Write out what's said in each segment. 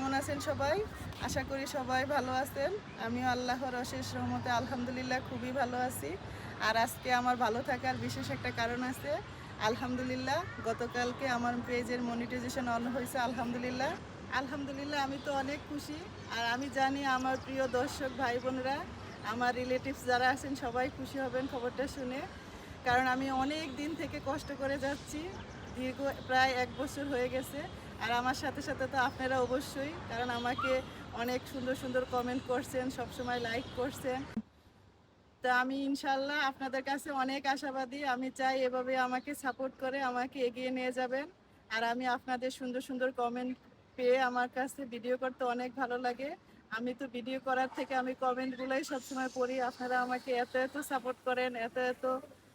কেমন আছেন সবাই? আশা করি সবাই ভালো আছেন। আমিও আল্লাহর অশেষ রহমতে আলহামদুলিল্লাহ খুবই ভালো আছি। আর আজকে আমার ভালো থাকার বিশেষ একটা কারণ আছে। আলহামদুলিল্লাহ, গতকালকে আমার পেজের মনিটাইজেশন অন হয়েছে, আলহামদুলিল্লাহ। আলহামদুলিল্লাহ, আমি তো অনেক খুশি। আর আমি জানি আমার প্রিয় দর্শক ভাই বোনরা, আমার রিলেটিভস যারা আছেন, সবাই খুশি হবেন খবরটা শুনে। কারণ আমি অনেক দিন থেকে কষ্ট করে যাচ্ছি। দীর্ঘ প্রায় এক বছর হয়ে গেছে। আর আমার সাথে সাথে তো আপনারা অবশ্যই, কারণ আমাকে অনেক সুন্দর সুন্দর কমেন্ট করছেন, সবসময় লাইক করছেন। তা আমি ইনশাল্লাহ আপনাদের কাছে অনেক আশাবাদী, আমি চাই এভাবে আমাকে সাপোর্ট করে আমাকে এগিয়ে নিয়ে যাবেন। আর আমি আপনাদের সুন্দর সুন্দর কমেন্ট পেয়ে আমার কাছে ভিডিও করতে অনেক ভালো লাগে। আমি তো ভিডিও করার থেকে আমি কমেন্টগুলোই সবসময় পড়ি, আপনারা আমাকে এত এত সাপোর্ট করেন, এত এত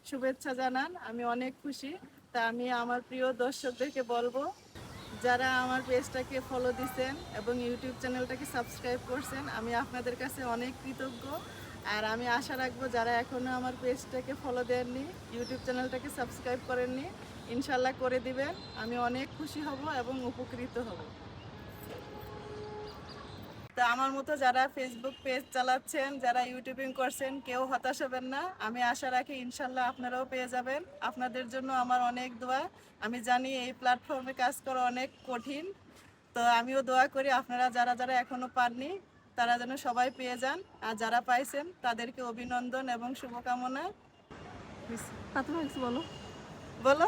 শুভেচ্ছা জানান, আমি অনেক খুশি। তা আমি আমার প্রিয় দর্শকদেরকে বলব যারা আমার পেজটাকে ফলো দিচ্ছেন এবং ইউটিউব চ্যানেলটাকে সাবস্ক্রাইব করছেন, আমি আপনাদের কাছে অনেক কৃতজ্ঞ। আর আমি আশা রাখব যারা এখনও আমার পেজটাকে ফলো দেননি, ইউটিউব চ্যানেলটাকে সাবস্ক্রাইব করেননি ইনশাল্লাহ করে দিবেন। আমি অনেক খুশি হব এবং উপকৃত হব। তো আমার মতো যারা ফেসবুক পেজ চালাচ্ছেন যারা ইউটিউবিং করছেন কেউ হতাশ হবেন না। আমি আশা রাখি ইনশাল্লাহ আপনারাও পেয়ে যাবেন। আপনাদের জন্য আমার অনেক দোয়া। আমি জানি এই প্ল্যাটফর্মে কাজ করা অনেক কঠিন। তো আমিও দোয়া করি আপনারা যারা যারা এখনও পাননি তারা যেন সবাই পেয়ে যান। আর যারা পাইছেন তাদেরকে অভিনন্দন এবং শুভকামনা। ফাতেমা বলো। বলো?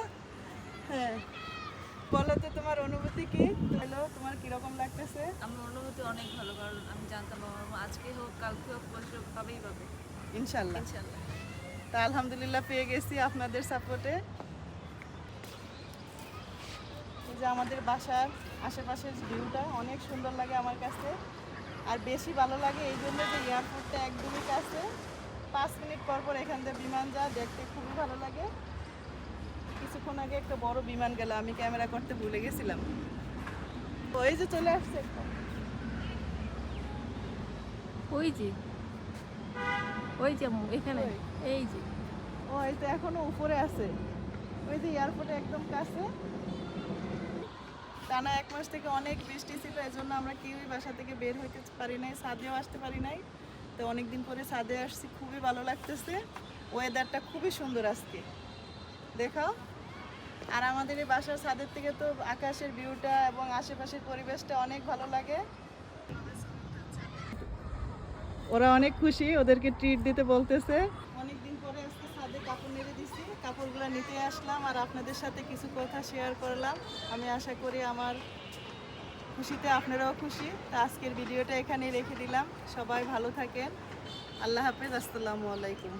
হ্যাঁ। বলো তো তোমার অনুভূতি কি? হ্যালো তোমার কীরকম লাগতেছে? আমার অনুভূতি অনেক ভালো কারণ আমি জানতাম আমার মা আজকে হোক কালকে হোক পরশু হোক পাবেই পাবে। ইনশাল্লাহ ইনশাল্লাহ তা আলহামদুলিল্লাহ পেয়ে গেছি আপনাদের সাপোর্টে এই যে আমাদের বাসার আশেপাশের ভিউটা অনেক সুন্দর লাগে আমার কাছে। আর বেশি ভালো লাগে এই জন্য যে এয়ারপোর্টটা একদমই কাছে। পাঁচ মিনিট পর পর এখান থেকে বিমান যা দেখতে খুবই ভালো লাগে। কিছুক্ষণ আগে একটা বড় বিমান গেল আমি ক্যামেরা করতে ভুলে গেছিলাম। ওই যে চলে আসছে। একটা। ওই যে ওই যে এখানে এই যে। ও এই তো এখনও উপরে আছে। ওই যে এয়ারপোর্টে একদম কাছে। টানা এক মাস থেকে অনেক বৃষ্টি ছিল এই জন্য আমরা কেউই বাসা থেকে বের হইতে পারি নাই ছাদেও আসতে পারি নাই। তো অনেকদিন পরে ছাদে আসছি খুবই ভালো লাগতেছে। ওয়েদারটা খুবই সুন্দর আজকে। দেখাও। আর আমাদের এই বাসার ছাদের থেকে তো আকাশের ভিউটা এবং আশেপাশের পরিবেশটা অনেক ভালো লাগে। ওরা অনেক খুশি, ওদেরকে ট্রিট দিতে বলতেছে। অনেকদিন পরে আজকে ছাদে কাপড় নেড়ে দিছি, কাপড়গুলো নিতে আসলাম আর আপনাদের সাথে কিছু কথা শেয়ার করলাম। আমি আশা করি আমার খুশিতে আপনারাও খুশি। তা আজকের ভিডিওটা এখানেই রেখে দিলাম। সবাই ভালো থাকেন। আল্লাহ হাফেজ, আসসালামু আলাইকুম।